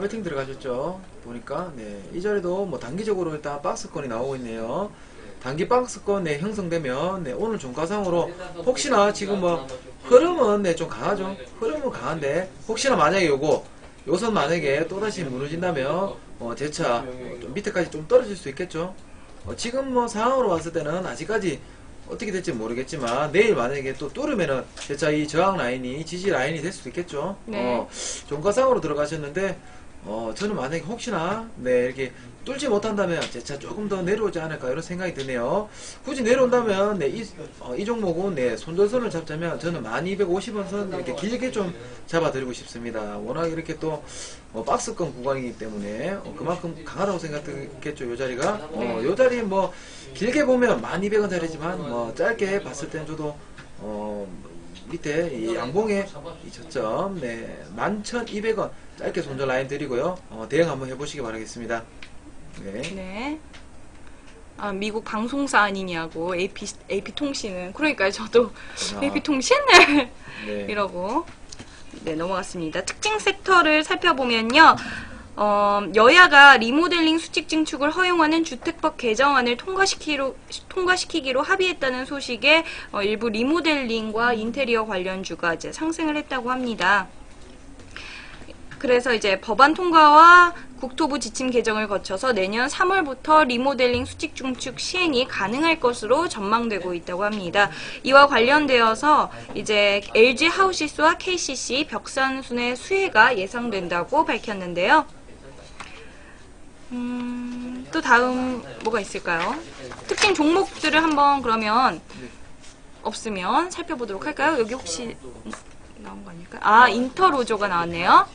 배팅 들어가셨죠? 보니까 네, 이 자리도 뭐 단기적으로 일단 박스권이 나오고 있네요. 단기 박스권 네, 형성되면 네, 오늘 종가상으로 혹시나 지금 뭐 흐름은 네, 좀 강하죠. 흐름은 강한데 혹시나 만약에 요거 요선 만약에 또다시 무너진다면 어, 재차 어, 좀 밑에까지 좀 떨어질 수 있겠죠. 어, 지금 뭐 상황으로 봤을 때는 아직까지 어떻게 될지 모르겠지만 내일 만약에 또 뚫으면은 재차 이 저항 라인이 지지 라인이 될 수도 있겠죠. 네. 어, 종가상으로 들어가셨는데 어, 저는 만약에 혹시나, 네, 이렇게 뚫지 못한다면, 제 차 조금 더 내려오지 않을까, 이런 생각이 드네요. 굳이 내려온다면, 네, 이, 어, 이 종목은, 네, 손절선을 잡자면, 저는 1250원 선, 이렇게 길게 좀 잡아드리고 싶습니다. 워낙 이렇게 또, 어, 박스권 구간이기 때문에, 어, 그만큼 강하다고 생각했겠죠, 요 자리가. 어, 요 자리 뭐, 길게 보면 1200원 자리지만, 뭐, 짧게 봤을 땐 저도, 어, 밑에 이 양봉에 이 저점 네 11,200원 짧게 손절 라인 드리고요 어, 대응 한번 해보시기 바라겠습니다 네. 네. 아, 미국 방송사 아니냐고 AP AP 통신은 그러니까요. 저도 아, AP 통신 네. 이러고 네 넘어갔습니다. 특징 섹터를 살펴보면요. 어, 여야가 리모델링 수직 증축을 허용하는 주택법 개정안을 통과시키로, 통과시키기로 합의했다는 소식에 어, 일부 리모델링과 인테리어 관련주가 이제 상승을 했다고 합니다. 그래서 이제 법안 통과와 국토부 지침 개정을 거쳐서 내년 3월부터 리모델링 수직 중축 시행이 가능할 것으로 전망되고 있다고 합니다. 이와 관련되어서 이제 LG 하우시스와 KCC 벽산순의 수혜가 예상된다고 밝혔는데요. 음, 또 다음 뭐가 있을까요? 특징 종목들을 한번 그러면 없으면 살펴보도록 할까요? 여기 혹시 나온 거 아닐까? 아, 인터로조가 나왔네요.